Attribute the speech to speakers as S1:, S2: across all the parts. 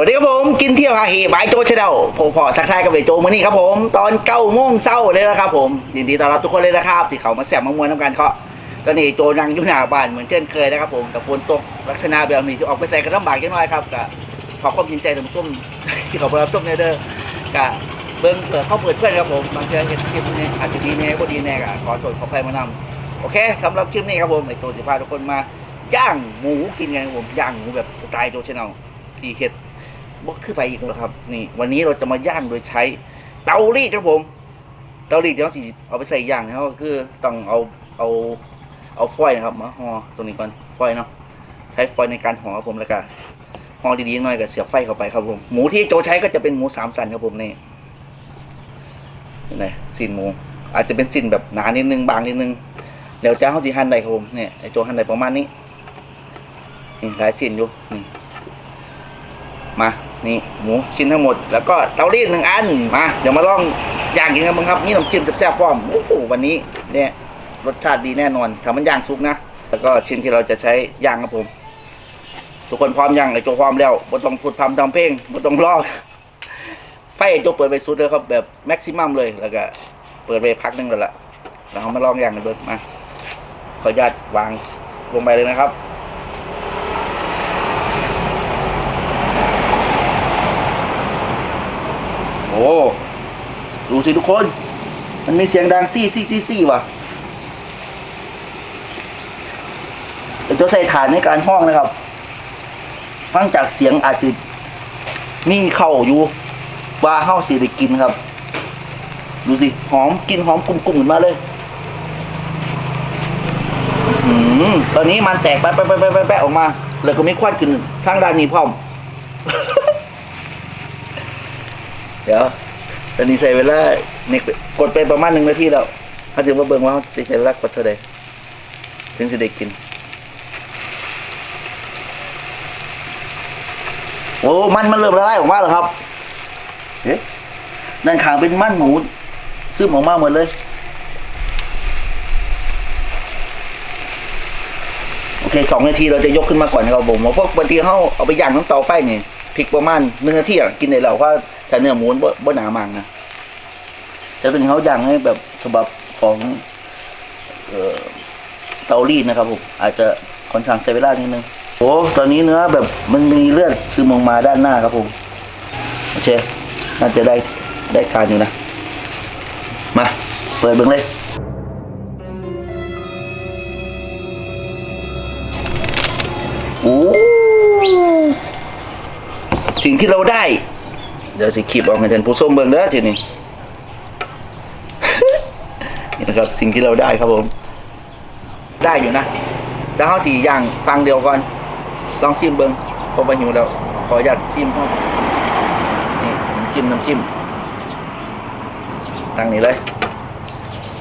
S1: วัสดีครับผมกินเที่ยวฮาเฮบายโจชาแนลผมพอทักทายกับเบโจมือนี่ครับผม ตอนเก้าโมงเช้าเลยนะครับผมยินดีต้อนรับทุกคนเลยนะครับที่เขามาแสบมามวนน้ำกันเขาตอนนี้โจนั่งอยู่หน้าบ้านเหมือนเช่นเคยนะครับผมกับฝนตกลักษณะแบบนี้จะออกไปใส่กระลำบากจังน้อยครับกับขอความยินใจท่านผู้ชมที่เขาไปรับชมในเด้อกับเบิ้งเปิดเข้าเปิดเพื่อนครับผมบางเทื่อเห็นคลิปนี้อาจจะดีแน่บ่ดีแน่ก็ขอโทษขออภัยมานำโอเคสำหรับคลิปนี้ครับผมไอโจจะพาทุกคนมาย่างหมูกินกันผมย่างหมูแบบสไตล์โจชาแนลที่เฮ็ด บกขึ้นไปอีกแล้วครับ นี่ วันนี้เราจะมาย่างโดยใช้เตารีดครับผมเตารีดเดี๋ยวสิเอาไปใส่ย่างนะครับก็คือต้องเอาเอาเอาฟอยล์นะครับมาห่อตรงนี้ก่อนฟอยล์เนาะใช้ฟอยล์ในการห่อครับผมแล้วก็ห่อดีๆหน่อยกับเสียบไฟเข้าไปครับผมหมูที่โจใช้ก็จะเป็นหมูสามสันครับผมนี่นี่สินหมู อาจจะเป็นสินแบบหนานิดนึงบางนิดนึงเดี๋ยวจะเอาสีหั่นได้ครับผมเนี่ยไอโจหั่นได้ประมาณนี้นี่หลายสินอยู่นี่ มานี่หมูชิ้นทั้งหมดแล้วก็เตารีดหนึ่งอันมาเดี๋ยวมาลองย่างกินกันบ้างครับนี่น้ำจิ้มแซ่บๆพร้อมโอ้โหวันนี้เนี่ยรสชาติดีแน่นอนทำมันย่างสุกนะ แล้วก็ชิ้นที่เราจะใช้ย่างครับผม ทุกคนพร้อมยังไอโจพร้อมแล้วบ่ต้องพูดพำทำเพลงบ่ต้องรอไฟไอโจเปิดไปสุดเลยครับแบบแม็กซิมัมเลยแล้วก็เปิดไปพักหนึงแล้วล่ะแล้วเรามาลองย่างกันเบิดมาขออนุญาตวางลงไปเลยนะครับ โอ้ดูสิทุกคน มันมีเสียงดังซี่ซี่ซี่ซี่ว่ะเดี๋ยวจะใส่ฐานในการห้องนะครับฟังจากเสียงอาจจะมีเข้าอยู่ว่าเข้าสิได้กินครับ ดูสิ หอมกินหอมกลุ่มๆขึ้นมาเลยอืมตอนนี้มันแตกไปไปไปไปไปออกมา แล้วก็มีควันขึ้นทางด้านนี้พร้อม เดี๋ยวตอนนี้ใช้เวลาเนี่ยกดไปประมาณหนึ่งนาทีแล้วถ้าถึงว่าเบิ่งว่าสิใช้เวลากดเท่าใดถึงจะได้กิน โอ้มันมันเริ่มละลายออกมาแล้วครับเอ๊ะด้านข้างเป็นมันหมูซึมออกมาหมดเลยโอเคสองนาทีเราจะยกขึ้นมาก่อนนะครับผมเพราะบางทีเขาเอาไปย่างน้ำเตาไฟนี่พริกประมาณหนึ่งนาทีกินได้แล้วเพราะ ถ้าเนื้อหมูบ่บ่หนามากนะแต่เป็นเขาย่างให้แบบฉบับของเอ่อเตารีดนะครับผมอาจจะค่อนข้างใช้เวลานิดนึงโอ้ตอนนี้เนื้อแบบมันมีเลือดซึมออกมาด้านหน้าครับผมโอเคน่าจะได้ได้การอยู่นะมาเปิดเบิ่งเลยโอ้สิ่งที่เราได้ เดี๋ยวสิคลิปออกให้ท่านผู้ชมเบิ่งเด้อทีนี้นี่นะครับสิ่งที่เราได้ครับผม ได้อยู่นะแล้วเขาสีอย่างฟังเดียวก่อน ลองซิมเบิ่งพอไปหิวแล้ว ขออนุญาตซิมห้องนี่น้ำจิ้มน้ำจิ้มตั้งนี้เลย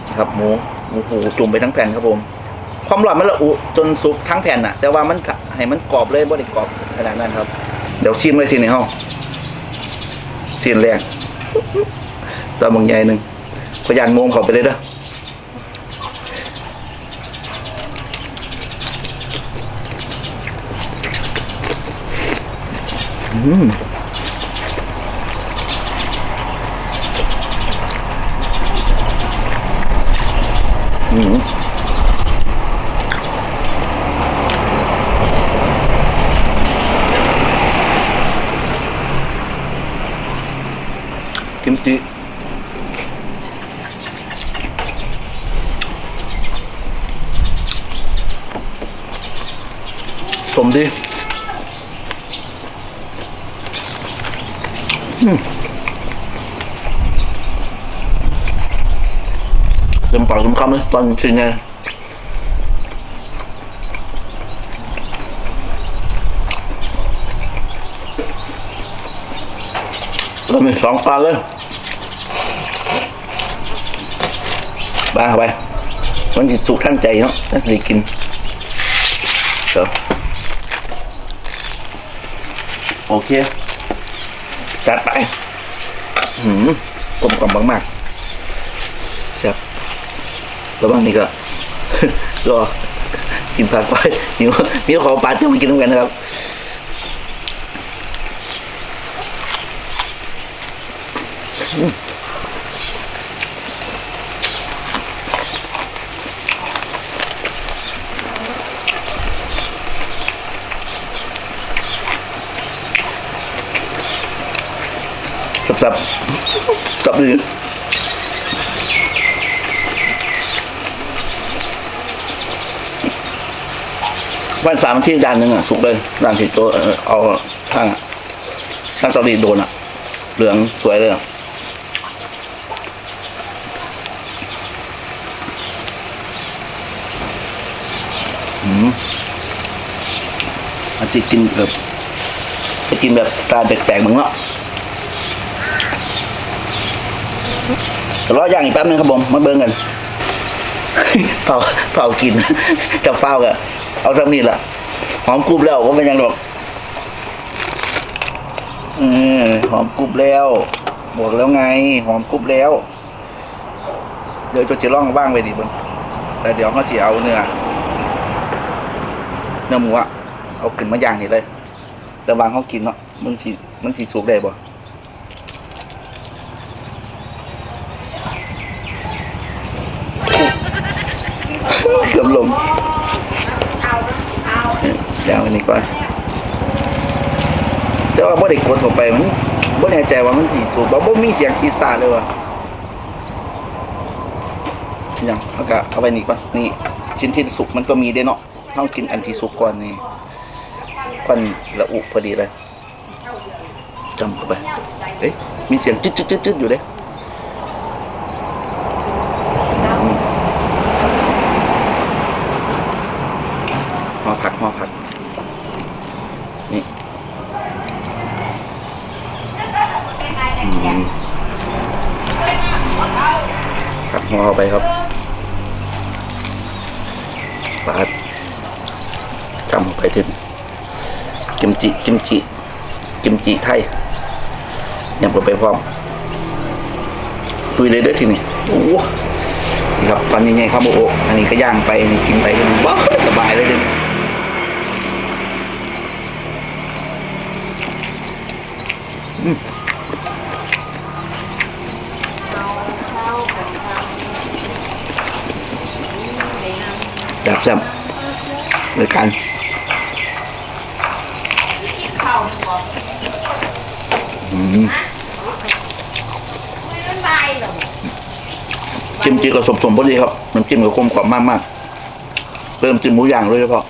S1: นะครับหมูหมูหูจุ่มไปทั้งแผ่นครับผม ความร้อนมันละอุจนสุกทั้งแผ่นน่ะแต่ว่ามันให้มันกรอบเลยบ่ได้กรอบขนาดนั้นครับ เดี๋ยวซีมเลยทีนี้ฮ้อง เสียนแรงตอนบางใหญ่หนึ่งพยานงมงเขาไปเลยเด้ออืมอืม กิมจิสมดีเต็มปากเต็มคำเลยตอนกินไงเรามีสองปลาเลย บ้าเข้าไป มันจะสุกท่านใจเนาะท่านสิกินเดี๋ยวโอเค จัดไปหืมกลมกล่อมมากๆแซ่บแล้วบ้างนี่ก็รอกินผักไปหิวหิวขอปลาเที่วมากินด้วยกันนะครับอืมับสับดีวันสามที่ด้านหนึ่งอะ สุกเลยด้านที่โตะเอ่อเอาข้างอะข้างตาดีโดนอะ เหลืองสวยเลยอะอืมมันจะกินแบบจะกินแบบสไตล์แปลกๆมึงเนาะ รอย่างอีกแป๊บนึงครับผมมาเบิ่งกันเผาเผากินกับเฝ้ากับเอาสักนิดละหอมกรุบแล้วว่าเป็นยังหรอกเออหอมกรุบแล้วบอกแล้วไง หอมกรุบแล้ว เดี๋ยวจะจะล่องบ้างไปดิเบิ่งแต่เดี๋ยวเขาสิเอาเนื้อเนื้อหมูอะเอาขึ้นมาย่างนี่เลยระวังเขากินเนาะมันสิมันสิสุกได้บ่ เกือบลมยาวอันนี้ก่อนแต่ว่าบ่ได้กดเข้าไปมันบ่แน่ใจว่ามันสีสูบบ่บ่มีเสียงซีซ่าเลยว่ะยังเอาก็เอาไปนี่ก่อนนี่ชิ้นที่สุกมันก็มีได้เนาะเฮากินอันที่สุกก่อนนี่ควันละอุพอดีเลยจำเข้าไปเอ๊ะมีเสียงจึ๊ดๆๆๆอยู่เด้อผักห่อผัก นี่อืมผักห่อเข้าไป ครับปาจำไปถึงกิมจิ กิมจิ กิมจิไทยยำเข้าไปพร้อมคุยเลยด้วยทีนี้โอ้นี่ครับตอนนี้ไงครับโอ้โหอันนี้ก็ย่างไปกินไปว้าวสบายเลยเดี๋ยวนี้ แบบแซ่บเลยกันอืมจิ้มจีกับสมสมพอดีครับ มันจิ้มกับกลมกล่อมมากมากๆเพิ่มจิ้มหมูย่างด้วยเฉพาะ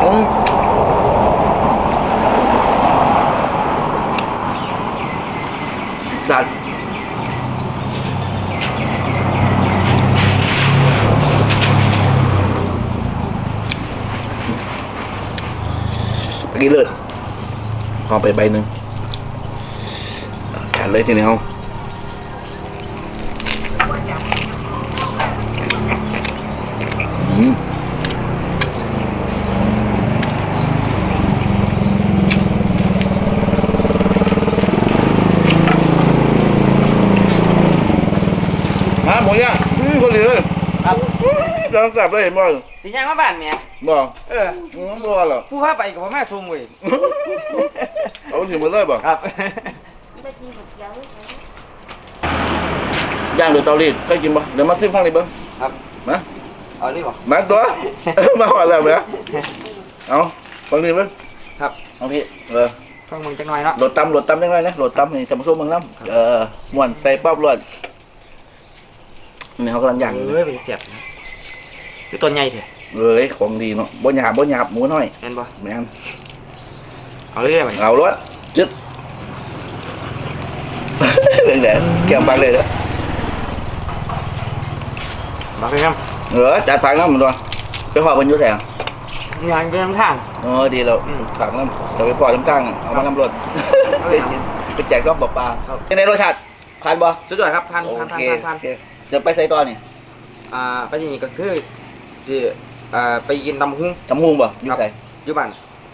S1: โอ้สัตว์เมื่อกี้เลิศ เอาไปใบหนึ่งจัดเลยทีนี้เอาอืมมาหมูย่างอืมพอดีเลย
S2: ครับ
S1: กำลังกลับเลยเห็นบ่
S2: สิยังมาบ้านเมีย
S1: บ่
S2: เออ
S1: อืมบ่หรอ
S2: ผู้พาไปกับพ่อแม่ซุงเว้ย
S1: เอาถึงมาเลยบ่
S2: ครับ
S1: ย่างโดยเตารีดเคยกินบ่เดี๋ยวมาซิมข้างนี้เบิ่ง
S2: ครับ
S1: มา
S2: เอานี่บ่
S1: มาตัว มาหอดแล้วแม่เอาฟังนี้เบิ่ง
S2: ครับ
S1: เอาพี่เออ
S2: ฟังมึงจังหน่อยเนาะ
S1: โหลดตำโหลดตำยังไงนะโหลดตำนี่จะมาสู้เมืองน้ำเออม่วนใส่ป๊อบรวดนี่เขากำลังย่างอยู่
S2: เอ้ยเป็นเสียบนะคือต้นใหญ่เถอะ
S1: เอ้ยของดีเนาะบ่หยาบบ่หยาบหมูน้อย
S2: แม่นบ่
S1: แม่น
S2: เอาเรื่อยๆไป
S1: เอารถจึ๊ดเรื่องไหนแก้มปักเลยเด้อ
S2: มาเพิ่ม
S1: เออจัดผักน้ำมันตัวไปขอเพิ่นอยู่แถว
S2: งานเดินทาง
S1: เออดีแล้ว
S2: อืม
S1: ผักน้ำจะไปปล่อยน้ำกลางเอามาน้ำรถ
S2: เอา
S1: ไป
S2: เลย
S1: กินไปแจกซอบปลา
S2: ครับ
S1: เป็นในรสชาติผ่านบ่
S2: สุดยอดครับพัน
S1: โอ
S2: พันพัน
S1: เค
S2: พันพัน
S1: โอเคเดี๋ยวไปใส่ต่อนี่
S2: อ่าไปที่นี่ก็คือจะ อ่าไปกินตำหุ้ง
S1: จำฮุงบ่อยู่ใส่
S2: อยู่บ้าน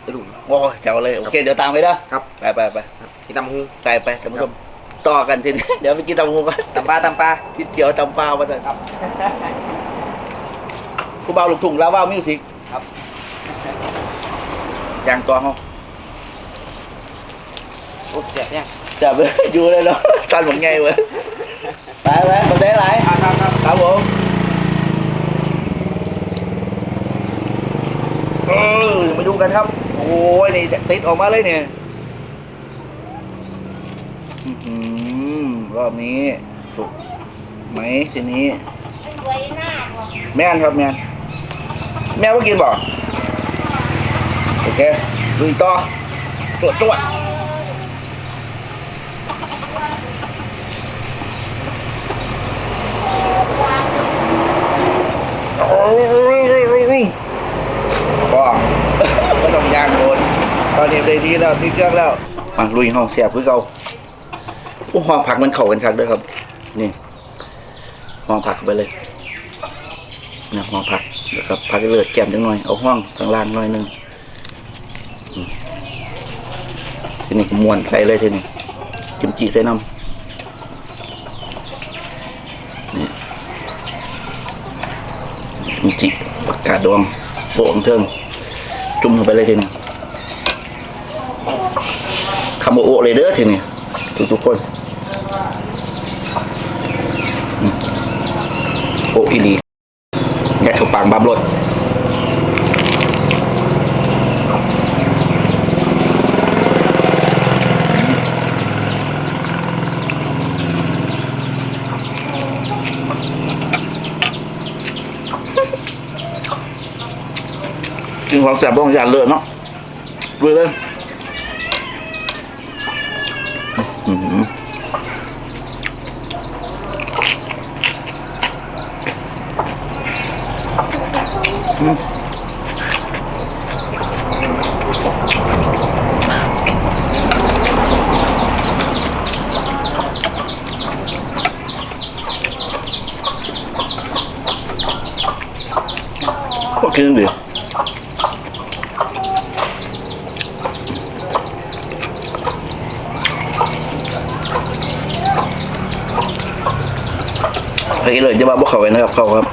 S2: ตะลุง
S1: โอ้ยแจ๋วเลยโอเคเดี๋ยวตามไปเด้อ
S2: ครับ
S1: ไปไปไป
S2: ครับกินตำหุ้ง
S1: ไปไปท่านผู้ชมต่อกันทีนี้ เดี๋ยวไปกินตำฮุงกัน
S2: ตำปลาตำปลา
S1: ทิศเขียวตำปลามาเถอะ
S2: ครับ
S1: กูเบาลูกทุ่งแล้วว่ามิวสิก
S2: ครับ
S1: ยางตัวเขา
S2: โอ้เจ็บยัง
S1: จับเลยอยู่เลยเนาะตอนผมไงเว้ยไปไปขอบใจหลาย
S2: ครับครับครับ
S1: ครับผม ออมาดูกันครับ โอ้ยนี่ติดออกมาเลยเนี่ยรอบนี้สุกไหมทีนี้
S3: ไว้หน้าหรอก
S1: แม่นครับแม่นแม่ว่ากินบ่โอเคลุยต่อตรวจตรวจโอ้ยโอ้ยโอ้ยโอ้ยโอ้ยก็ ก็ต้อง ยางโดนตอนนี้ได้ทีแล้วที่เครื่องแล้วมาลุยห้องเสียบคือเก่าโอ้ห้องผักมันเข้ากันคักด้วยครับ นี่ห้องผักไปเลยนะห้องพักแล้วก็พักเลือดแก้มจังหน่อยเอาห้องข้างล่างหน่อยหนึงทีนี้ม้วนใส่เลยทีนี้กิมจิใส่น้ำนี่กิมจิผักกาดองโปะของเทิง จุ่มลงไปเลยทีนี้คำว่าโอเลยเด้อทีนี้ทุกทุกๆคนโอะอีหลีแกะเข้าปากบาบรถ กินของแสบบ้องยาเลยเนาะด้วยเลย อือ กเลยจะมาบอกเขาไว้นะครับ เขาครับ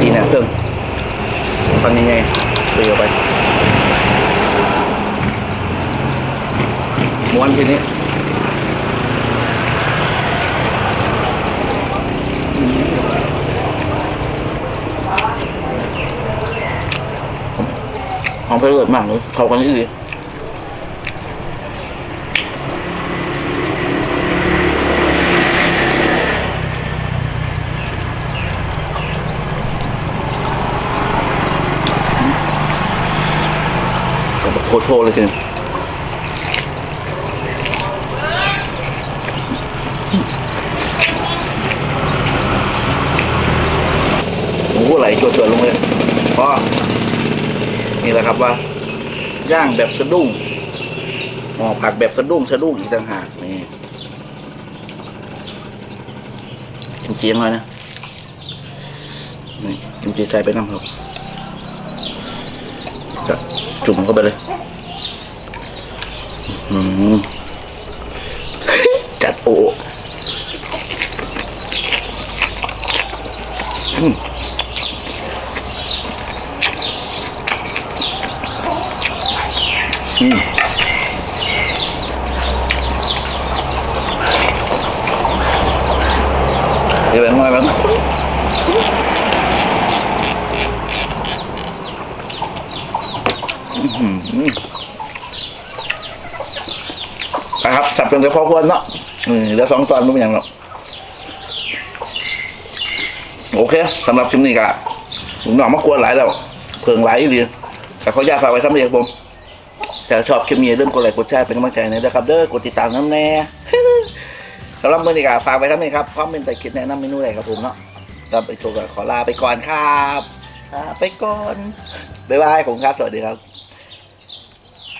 S1: ทีนะเพิ่มฟังยังไงเรียวไปม้วนทีนี้หอมไปเลิศมากเลย เข้ากันดีใส่แบบ โคตรโทเลยทีเดียวโอ้โหไหลจวดๆลงเลยพอนี่แหละครับว่า ย่างแบบสะดุ้งห่อผักแบบสะดุ้งสะดุ้งอีกต่างหากนี่กิมจีหน่อยนะนี่กิมจีใส่ไปน้ำครับจุ่มเข้าไปเลย จัดโอม อืมเดี๋ยวแบงค์มาแบงค์อื้อหือ ไปครับสับจนจะพอควรเนาะอืมเหลือสองตอนไม่เป็นอย่างหรอกโอเคสำหรับคลิปนี้ก็หนุ่มหน่อมากวนหลายแล้วเพิ่งหลายดีแต่เขาอยากฝากไว้ซ้ำเดียวผมถ้าชอบคลิปนี้อย่มกดไลค์กดแชร์เป็นกำลังใจหน่อยนะครับ เด้อกดติดตามน้ำแน่สำหรับมือนี้ก็ฝากไว้ทั้งนี้ครับพร้อมเป็นแต่คิดแนะนำเมนูอะไรครับผมเนาะครับไปชว์กันขอลาไปก่อนครับลาไปก่อนบ๊ายบายผมครับสวัสดีครับ